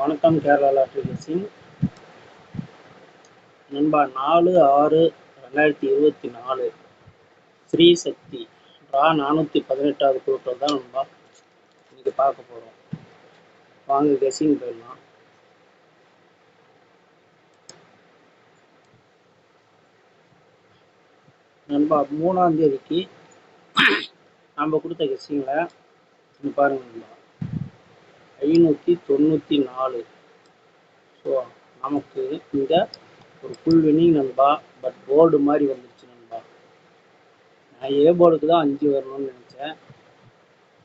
வணக்கம் Kerala lottery racing நண்பா நாலு ஆறு ரெண்டாயிரத்தி இருபத்தி நாலு. ஸ்ரீ சக்தி. ரா நானூற்றி பதினெட்டாவது குழுக்கள் தான் நண்பா இன்னைக்கு பார்க்க போகிறோம் வாங்க கெஸிங் போயிடலாம். நண்பா மூணாம் தேதிக்கு நம்ம கொடுத்த கெஸிங்கில் பாருங்க நண்பா. ஐநூற்றி தொண்ணூற்றி நாலு. ஸோ நமக்கு இங்கே ஒரு ஃபுல் வினிங் நண்பா பட் போர்டு மாதிரி வந்துருச்சு நண்பா. நான் ஏ போர்டுக்கு தான் அஞ்சு வரணும்னு நினச்சேன்.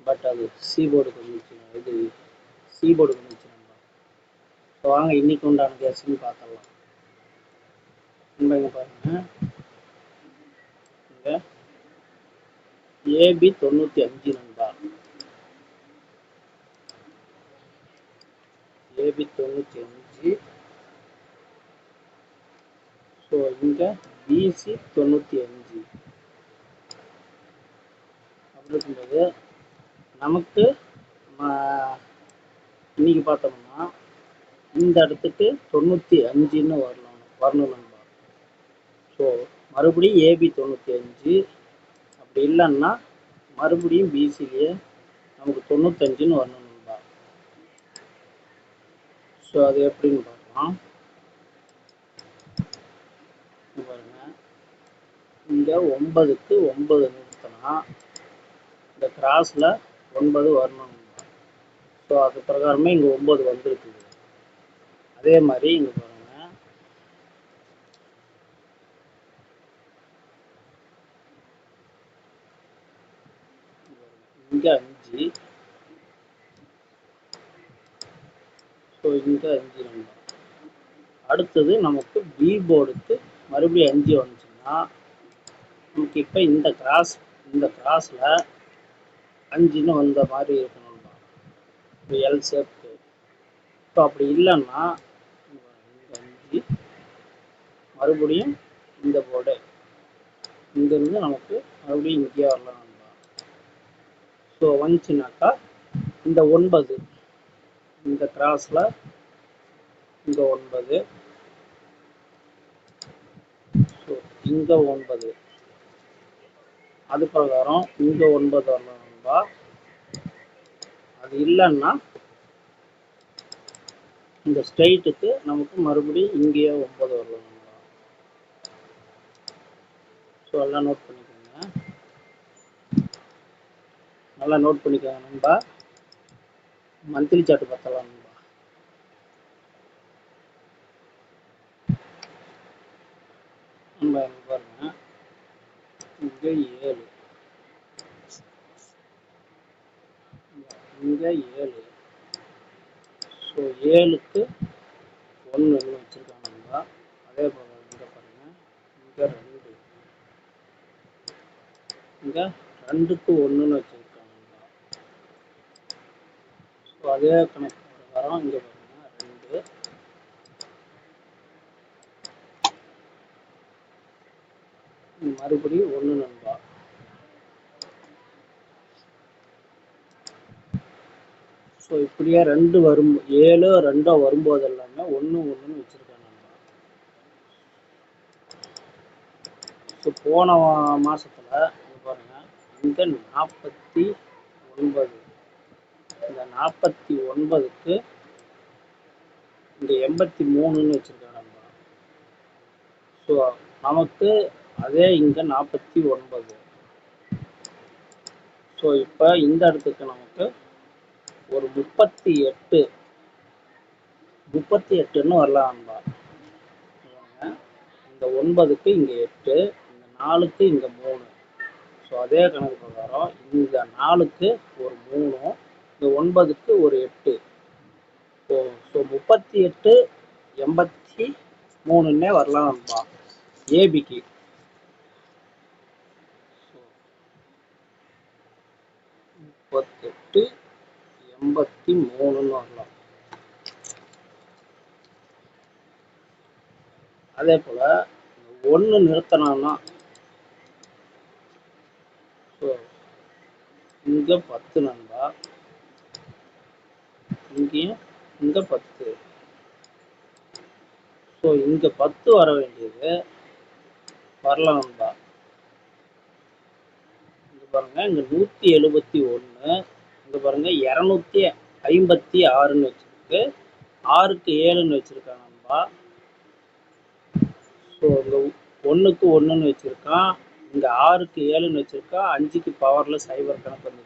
பட் அது சி போர்டுக்கு வந்துச்சு இது சி போர்டுக்கு வந்துச்சு நண்பா. ஸோ வாங்க இன்னைக்கு உண்டான கேஸுன்னு பார்த்துடலாம். நண்பா இங்கே பாருங்க. இங்கே ஏபி தொண்ணூற்றி அஞ்சு நண்பா. பேபி தொண்ணூற்றி அஞ்சு. ஸோ இங்கே பிசி தொண்ணூற்றி அஞ்சு. அப்படி இருக்கும்போது நமக்கு இன்னைக்கு பார்த்தோம்னா இந்த இடத்துக்கு தொண்ணூற்றி அஞ்சுன்னு வரணும் வரணும் நண்பா ஸோ மறுபடியும் ஏபி தொண்ணூற்றி அஞ்சு அப்படி இல்லைன்னா மறுபடியும் பிசிலேயே நமக்கு தொண்ணூத்தஞ்சுன்னு வரணும். ஸோ அது எப்படின்னு பார்க்கலாம். பாருங்க. இங்கே ஒன்பதுக்கு ஒன்பது நிறுத்தினா இந்த கிராஸில் ஒன்பது வரணும். ஸோ அது பிரகாரமே இங்கே ஒன்பது வந்துருக்குது. அதே மாதிரி இங்கே பாருங்க. இங்கே அஞ்சு. இங்கே அஞ்சு ரெண்டு. அடுத்தது நமக்கு பி போர்டுக்கு மறுபடியும் அஞ்சு வந்துச்சுன்னா நமக்கு இப்போ இந்த கிராஸ் இந்த கிராஸில் அஞ்சுன்னு வந்த மாதிரி இருக்கணும் இப்போ எல் ஷேப்க்கு இப்போ அப்படி இல்லைன்னா இந்த அஞ்சு. மறுபடியும் இந்த போர்டு இங்கேருந்து நமக்கு மறுபடியும் இங்கேயே வரலாம் ஸோ வந்துச்சுனாக்கா இந்த ஒன்பது. இந்த கிராஸில் இங்கே ஒன்பது. ஸோ இங்கே ஒன்பது. அது பிரகாரம் இங்கே ஒன்பது வரணும் அது இல்லைன்னா இந்த ஸ்ட்ரைட்டுக்கு நமக்கு மறுபடியும் இங்கேயே ஒன்பது வரணும் ஸோ எல்லாம் நோட் பண்ணிக்கோங்க. நல்லா நோட் பண்ணிக்கோங்க நண்பா. மந்த்லி சார்ட் பார்த்தலாம் நம்ம பாருங்க. ஏழு. இங்கே ஏழு. ஸோ ஏழுக்கு ஒன்று வச்சிருக்காங்க அதே போல் இங்கே பாருங்க. இங்கே ரெண்டு. இங்கே ரெண்டுக்கு ஒன்றுன்னு வச்சுருக்கோம் நண்பா ஸோ அதே கணக்கு வரோம் இங்க பாருங்க ரெண்டு. மறுபடியும் ஒன்று நண்பா. ஸோ இப்படியே ரெண்டு வரும் ஏழு ரெண்டோ வரும்போது எல்லாமே ஒன்று ஒன்றுன்னு வச்சுருக்கேன் நண்பா. ஸோ போன மாதத்தில் மாசத்துல இங்க பாருங்க இங்கே நாற்பத்தி ஒன்பது இந்த நாற்பத்தி ஒன்பதுக்கு இங்கே எண்பத்தி மூணுன்னு வச்சுருக்கோம் நம்ம. ஸோ நமக்கு அதே இங்கே நாற்பத்தி ஒன்பது. ஸோ இப்போ இந்த இடத்துக்கு நமக்கு ஒரு முப்பத்தி எட்டு. முப்பத்தி எட்டுன்னு வரலாம் நண்பா இந்த ஒன்பதுக்கு இங்கே எட்டு இந்த நாலுக்கு இங்கே மூணு. ஸோ அதே கணக்கு பிரகாரம் இந்த நாலுக்கு ஒரு மூணு. ஒன்பதுக்கு ஒரு எட்டு. ஸோ ஸோ முப்பத்தி எட்டு எண்பத்தி மூணுன்னே வரலாம் நண்பா. ஏபிக்கு முப்பத்தெட்டு எண்பத்தி மூணுன்னு வரலாம். அதே போல ஒன்று நிறுத்தினோம்னா ஸோ இங்கே பத்து நண்பா. இங்கேயும் இங்கே பத்து? ஸோ இங்கே பத்து வர வேண்டியது வரலாம் நண்பா இங்கே பாருங்கள் இங்கே நூற்றி எழுபத்தி ஒன்று இங்கே பாருங்கள் இரநூத்தி ஐம்பத்தி ஆறுன்னு வச்சுருக்கு. ஆறுக்கு ஏழுன்னு வச்சுருக்காங்க நண்பா. ஸோ இங்கே ஒன்றுக்கு ஒன்றுன்னு வச்சுருக்கான். இங்கே ஆறுக்கு ஏழுன்னு வச்சுருக்கான் அஞ்சுக்கு பவரில் சைபர் கணக்கு வந்து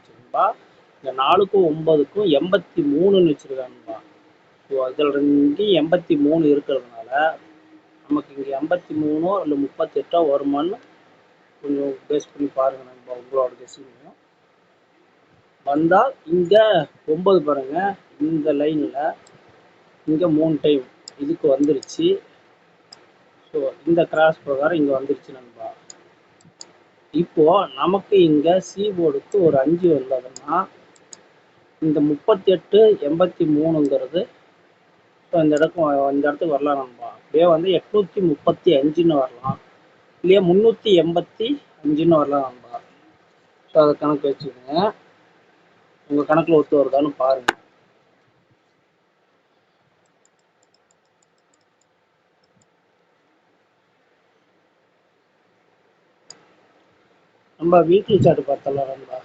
இந்த நாலுக்கும் ஒன்பதுக்கும் எண்பத்தி மூணுன்னு வச்சுருக்காங்கப்பா. ஸோ அதில் இங்கேயும் எண்பத்தி மூணு இருக்கிறதுனால நமக்கு இங்கே எண்பத்தி மூணோ இல்லை முப்பத்தெட்டோ வருமானு கொஞ்சம் பேஸ் பண்ணி பாருங்கள் நண்பா உங்களோட கெஸ்டிங்கும் வந்தால் இங்கே ஒம்பது பாருங்கள் இந்த லைனில் இங்கே மூணு டைம் இதுக்கு வந்துருச்சு. ஸோ இந்த கிராஸ் பிரகாரம் இங்கே வந்துருச்சு நண்பா. இப்போ நமக்கு இங்கே சி போர்டுக்கு ஒரு அஞ்சு வந்ததுன்னா இந்த முப்பத்தி எட்டு எண்பத்தி மூணுங்கிறது ஸோ இந்த இடத்துக்கு இந்த இடத்துக்கு வரலாம் நண்பா அப்படியே வந்து எட்நூற்றி முப்பத்தி அஞ்சுன்னு வரலாம். இல்லையா முந்நூற்றி எண்பத்தி அஞ்சுன்னு வரலாம் நண்பா ஸோ அதை கணக்கு வச்சுக்கோங்க. உங்கள் கணக்கில் ஒத்து வருதான்னு பாருங்கள் நம்ம வீக்லி சார்ட் பார்த்தலாம் நண்பா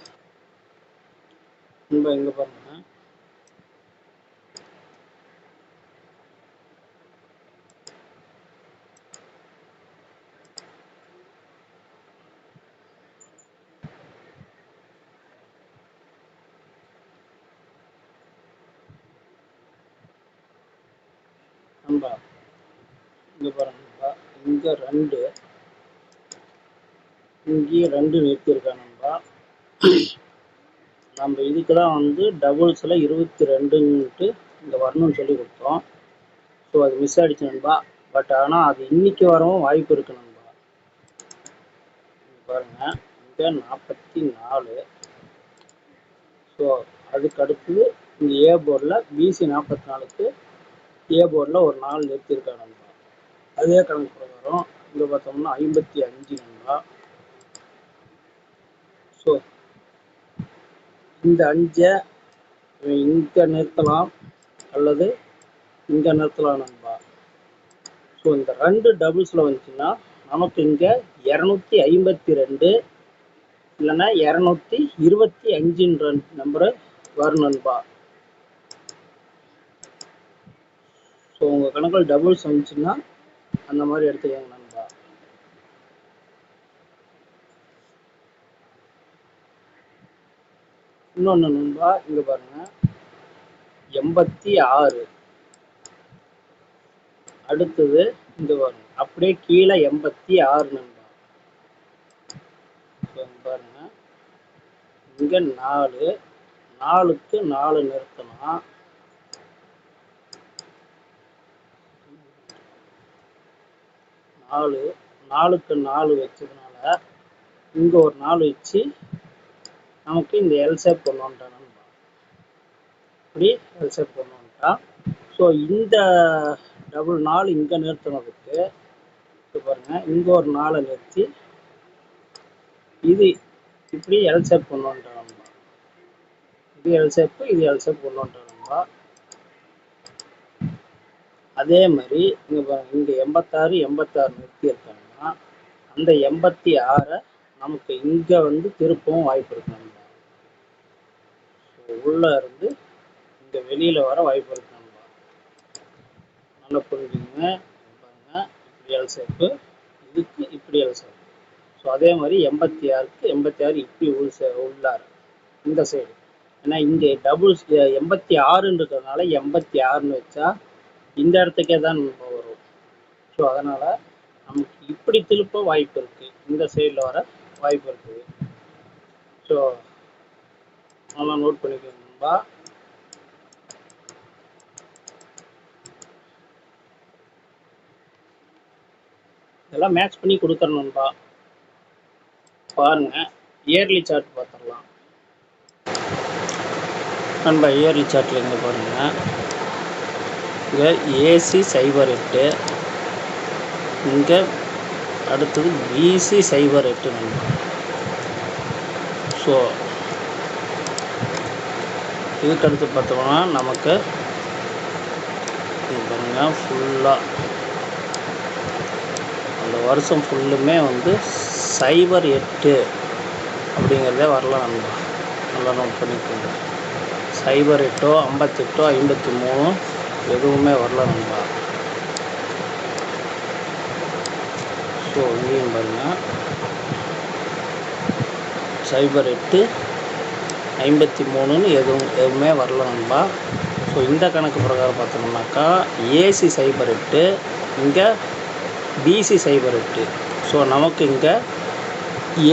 நண்பா எங்க பாருங்க. நண்பா இங்க பாருங்க இங்கே ரெண்டு. இங்கேயும் ரெண்டு நிறுத்தியிருக்கா நண்பா நம்ம இதுக்கு தான் வந்து டபுள்ஸில் இருபத்தி ரெண்டுன்ட்டு இங்கே வரணும்னு சொல்லி கொடுத்தோம். ஸோ அது மிஸ் ஆகிடுச்சு நண்பா. பட் ஆனால் அது இன்னைக்கு வரவும் வாய்ப்பு இருக்கு நண்பா. பாருங்கள் இங்கே நாற்பத்தி நாலு. ஸோ அதுக்கு அடுத்தது இங்கே ஏ போர்டில் பிசி நாற்பத்தி நாலுக்கு ஏ போர்டில் ஒரு நாள் நிறுத்தியிருக்காங்க நண்பா. அதே கணக்கு பிரகாரம் இங்கே பார்த்தோம்னா ஐம்பத்தி அஞ்சு நண்பா. ஸோ இந்த அஞ்சை இங்கே நிறுத்தலாம் அல்லது இங்கே நிறுத்தலாம் நண்பா. ஸோ இந்த ரெண்டு டபுள்ஸில் வந்துச்சுன்னா நமக்கு இங்கே இரநூத்தி ஐம்பத்தி ரெண்டு இல்லைன்னா இரநூத்தி இருபத்தி அஞ்சுன்ற நம்பரு வரும் நண்பா. ஸோ உங்கள் கணக்கில் டபுள்ஸ் வந்துச்சுன்னா அந்த மாதிரி எடுத்துக்கோங்க நண்பா இன்னொன்று நண்பா இங்கே பாருங்க. எண்பத்தி ஆறு. அடுத்தது இந்த பாருங்க. அப்படியே கீழே எண்பத்தி ஆறு நண்பா. இங்க பாருங்க. இங்கே நாலு. நாலுக்கு நாலு நிறுத்தலாம். நாலு. நாலுக்கு நாலு வச்சதுனால இங்கே ஒரு நாலு வச்சு நமக்கு இந்த எல்சேப் கொண்டு வந்துட்டோம் இப்படி எல்சேப் கொண்டு வந்துட்டோம் ஸோ இந்த டபுள் நாலு இங்கே நிறுத்தினதுக்கு இப்போ பாருங்க இங்கே ஒரு நாளை நிறுத்தி இது இப்படி எல்சேப் கொண்டு வந்துட்டோம் இது எல்சேப்பு இது எல்சேப் கொண்டு அதே மாதிரி இங்கே பாருங்கள் இங்கே எண்பத்தாறு எண்பத்தாறு நிறுத்தி இருக்காங்கன்னா அந்த எண்பத்தி ஆறை நமக்கு இங்கே வந்து திருப்பவும் வாய்ப்பு இருக்கு. நண்பா ஸோ உள்ளே இருந்து இங்கே வெளியில் வர வாய்ப்பு இருக்கு நண்பா நல்லா புரிஞ்சுக்கங்க பாருங்க. இப்படி எல் ஷேப்பு இதுக்கு இப்படி எல் ஸோ அதே மாதிரி எண்பத்தி ஆறுக்கு எண்பத்தி ஆறு இப்படி உள் சே உள்ளார் இந்த சைடு ஏன்னா இங்கே டபுள்ஸ் எண்பத்தி ஆறுன்றதுனால எண்பத்தி ஆறுன்னு வச்சா இந்த இடத்துக்கே தான் நம்ம வரும். ஸோ அதனால் நமக்கு இப்படி திருப்ப வாய்ப்பு இருக்குது இந்த சைடில் வர வாய்ப்பு இருக்குது ஸோ நல்லா நோட் பண்ணிக்கோங்க நண்பா. இதெல்லாம் மேட்ச் பண்ணி கொடுத்துடணும்பா பாருங்கள் இயர்லி சார்ட் பார்த்துடலாம். நண்பா இயர்லி சார்ட்டில் இருந்து பாருங்கள் இங்கே ஏசி சைபர் எட்டு. இங்கே அடுத்தது பிசி சைபர் எட்டு நண்பா ஸோ இதுக்கு அடுத்து பார்த்தோம்னா நமக்கு இது பாருங்கள் ஃபுல்லாக அந்த வருஷம் ஃபுல்லுமே வந்து சைபர் எட்டு அப்படிங்கிறதே வரலாம் நண்பா. நல்லா நோட் பண்ணிக்கோங்க. சைபர் எட்டோ ஐம்பத்தெட்டோ ஐம்பத்தி மூணோ எதுவுமே வரல நண்பா. ஸோ இங்கேயும் பாருங்கள் சைபர் எட்டு ஐம்பத்தி மூணுன்னு எதுவும் எதுவுமே வரல நண்பா. ஸோ இந்த கணக்கு பிரகாரம் பார்த்தோம்னாக்கா ஏசி சைபர் எட்டு இங்கே பிசி சைபர் எட்டு. ஸோ நமக்கு இங்கே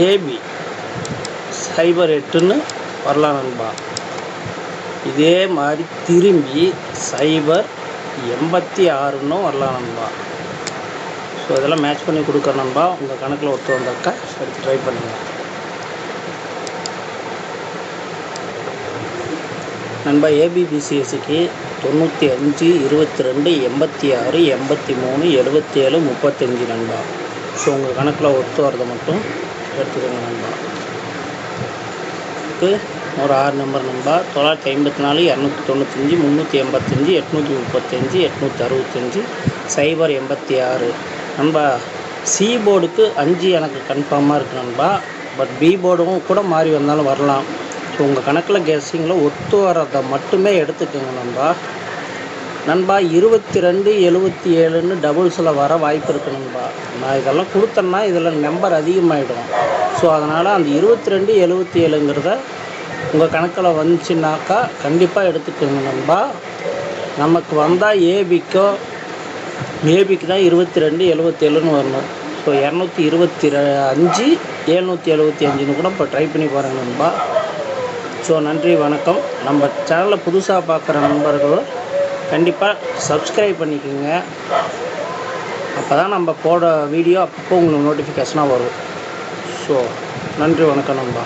ஏபி சைபர் எட்டுன்னு வரலாம் நண்பா. இதே மாதிரி திரும்பி சைபர் எண்பத்தி ஆறுன்னும் வரலாம் நண்பா. ஸோ இதெல்லாம் மேட்ச் பண்ணி கொடுக்கணும்பா நண்பா உங்கள் கணக்கில் ஒத்து வந்தாக்கா எடுத்து ட்ரை பண்ணுங்கள் நண்பா ஏபிபிசிஎஸ்சிக்கு தொண்ணூற்றி அஞ்சு இருபத்தி ரெண்டு எண்பத்தி ஆறு எண்பத்தி மூணு எழுபத்தி ஏழு முப்பத்தஞ்சு நண்பா. ஸோ உங்கள் கணக்கில் ஒத்து வரதை மட்டும் எடுத்துக்கோங்க நண்பா. ஒரு ஆறு நம்பர் நண்பா தொள்ளாயிரத்தி ஐம்பத்தி நாலு இரநூத்தி தொண்ணூத்தஞ்சு முந்நூற்றி எண்பத்தஞ்சு எட்நூற்றி முப்பத்தஞ்சு எட்நூற்றி அறுபத்தஞ்சு சைபர் எண்பத்தி ஆறு. நண்பா சி போர்டுக்கு அஞ்சு எனக்கு கன்ஃபார்மாக இருக்குது நண்பா. பட் பி போர்டும் கூட மாறி வந்தாலும் வரலாம். ஸோ உங்கள் கணக்கில் கெஸ்ஸிங்கில் ஒத்து வரதை மட்டுமே எடுத்துக்கோங்க நண்பா. நண்பா இருபத்தி ரெண்டு எழுபத்தி ஏழுன்னு டபுள்ஸில் வர வாய்ப்பு இருக்குது நண்பா. நான் இதெல்லாம் கொடுத்தேன்னா இதில் நம்பர் அதிகமாகிடும் ஸோ அதனால் அந்த இருபத்தி ரெண்டு எழுபத்தி ஏழுங்கிறத உங்கள் கணக்கில் வந்துச்சுனாக்கா கண்டிப்பாக எடுத்துக்கோங்க நண்பா. நமக்கு வந்தால் ஏபிக்கோ மேபிக்கு தான் இருபத்தி ரெண்டு எழுபத்தேழுன்னு வரணும். ஸோ இரநூத்தி இருபத்தி ரெ அஞ்சு எழுநூற்றி எழுபத்தி அஞ்சுன்னு கூட இப்போ ட்ரை பண்ணி பாருங்க நண்பா. ஸோ நன்றி வணக்கம். நம்ம சேனலை புதுசாக பார்க்குற நண்பர்களும் கண்டிப்பாக சப்ஸ்கிரைப் பண்ணிக்கோங்க. அப்போ தான் நம்ம போட வீடியோ அப்பப்போ உங்களுக்கு நோட்டிஃபிகேஷனாக வரும். ஸோ நன்றி வணக்கம் நண்பா.